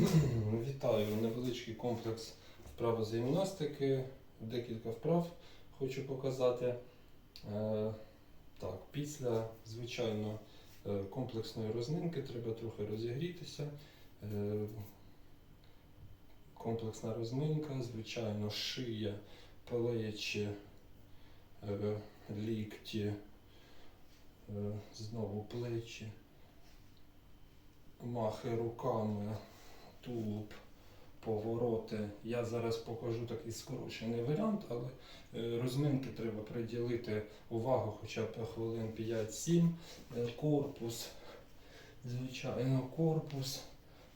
Вітаю! Невеличкий комплекс вправи з гімнастики. Декілька вправ хочу показати. Е, Так, після, звичайно, е, комплексної розминки треба трохи розігрітися. Е, Комплексна розминка, звичайно, шия, плечі, лікті, знову плечі, махи руками, тулуб, повороти. Я зараз покажу такий скорочений варіант, але е, розминки треба приділити увагу хоча б хвилин 5-7. Е, Корпус, звичайно, корпус,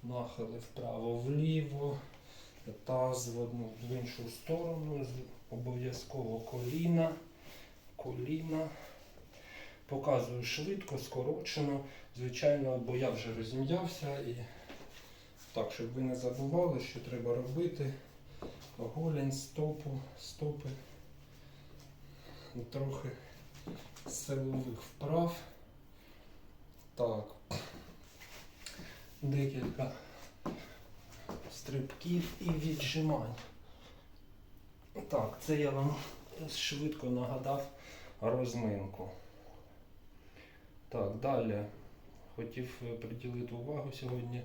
нахили вправо-вліво, таз в одну в іншу сторону, обов'язково коліна, коліна. Показую швидко, скорочено. Звичайно, бо я вже розім'явся і так, щоб ви не забували, що треба робити. Голень, стопу, стопи. Трохи силових вправ. Так. Декілька стрибків і віджимань. Так, це я вам швидко нагадав розминку. Так, далі хотів приділити увагу сьогодні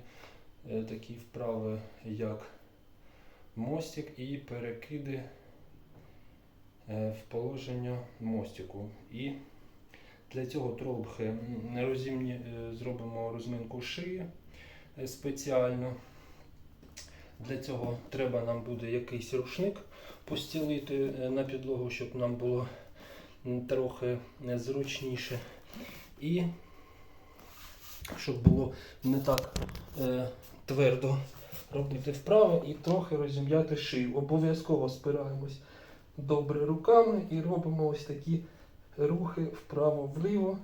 такі вправи, як мостик і перекиди е, в положення мостику. І для цього трохи м, е, зробимо розминку шиї е, спеціально. Для цього треба нам буде якийсь рушник постілити е, на підлогу, щоб нам було трохи е, зручніше. І щоб було не так е, твердо робити вправи і трохи розім'яти шию. Обов'язково спираємось добре руками і робимо ось такі рухи вправо-вліво,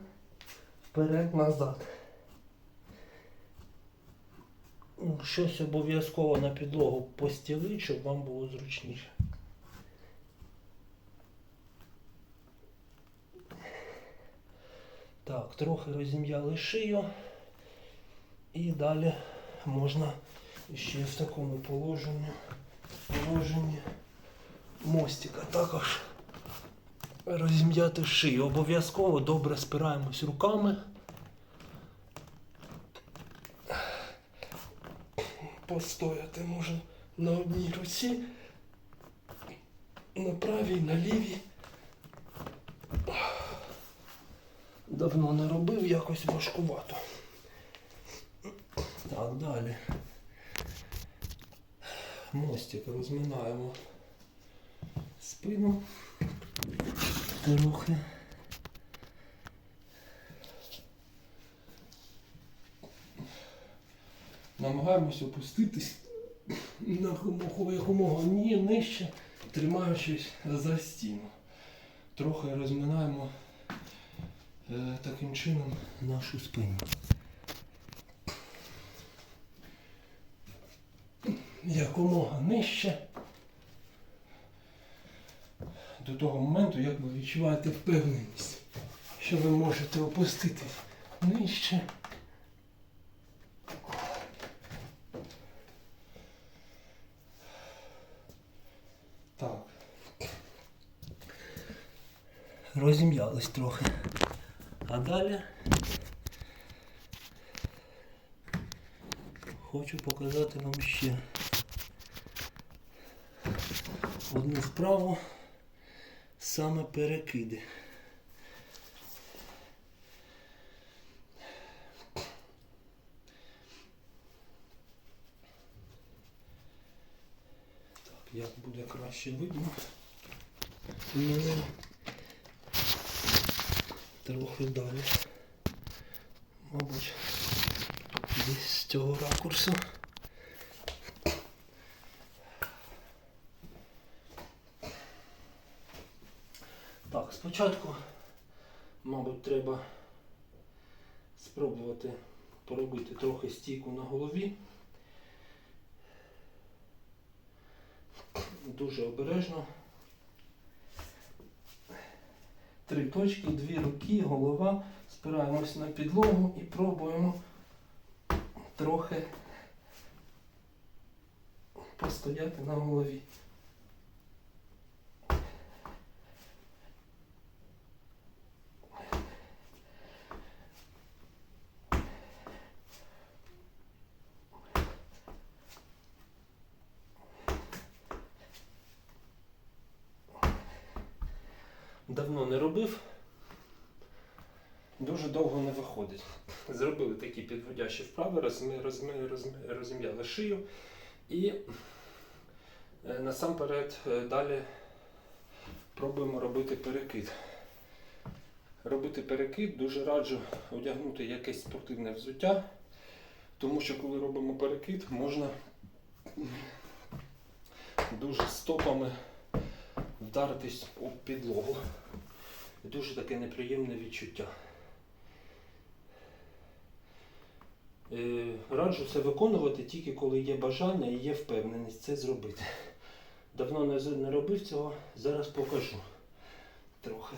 вперед-назад. Щось обов'язково на підлогу постілити, щоб вам було зручніше. Так, трохи розім'яли шию. І далі можна ще в такому положенні, положенні мостика також розім'яти шию. Обов'язково добре спираємось руками. Постояти можна на одній руці, на правій, на лівій. Давно не робив, якось важкувато. Так, далі. Мостик розминаємо спину трохи. Намагаємось опуститись на якомога- ні нижче, тримаючись за стіну. Трохи розминаємо е, таким чином нашу спину. Якомога нижче. До того моменту, як ви відчуваєте впевненість, що ви можете опуститись нижче. Так. Розім'ялись трохи. А далі хочу показати вам ще одну вправу, саме перекиди. Так, як буде краще видно. Мене трохи далі. Мабуть, десь з цього ракурсу. Так, спочатку, мабуть, треба спробувати поробити трохи стійку на голові. Дуже обережно. Три точки, дві руки, голова. Спираємось на підлогу і пробуємо трохи постояти на голові. Давно не робив. Дуже довго не виходить. Зробили такі підводящі вправи, розмі, розмі, розмі, розім'яли шию і е, насамперед е, далі пробуємо робити перекид. Робити перекид дуже раджу одягнути якесь спортивне взуття, тому що коли робимо перекид, можна дуже стопами вдаритись у підлогу. Дуже таке неприємне відчуття. Е, Раджу це виконувати тільки коли є бажання і є впевненість це зробити. Давно не робив цього, зараз покажу трохи.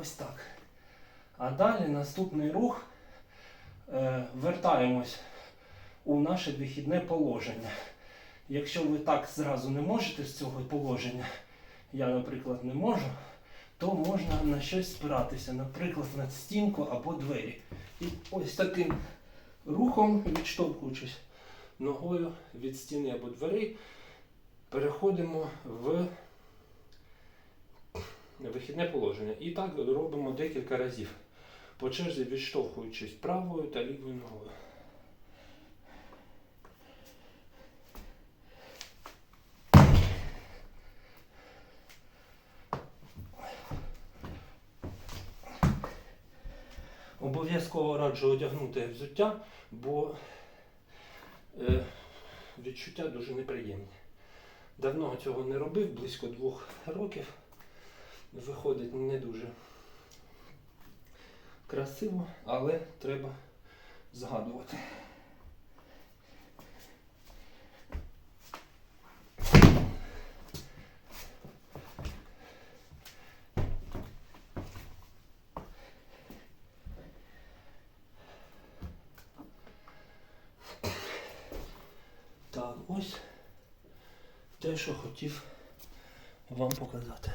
Ось так. А далі наступний рух. Е, вертаємось у наше вихідне положення. Якщо ви так зразу не можете з цього положення, я, наприклад, не можу, то можна на щось спиратися, наприклад, на стінку або двері. І ось таким рухом, відштовхуючись ногою від стіни або дверей, переходимо в вихідне положення. І так робимо декілька разів, по черзі відштовхуючись правою та лівою ногою. Обов'язково раджу одягнути взуття, бо е, відчуття дуже неприємні. Давно цього не робив, близько двох років. Виходить не дуже красиво, але треба згадувати. Так, ось те, що хотів вам показати.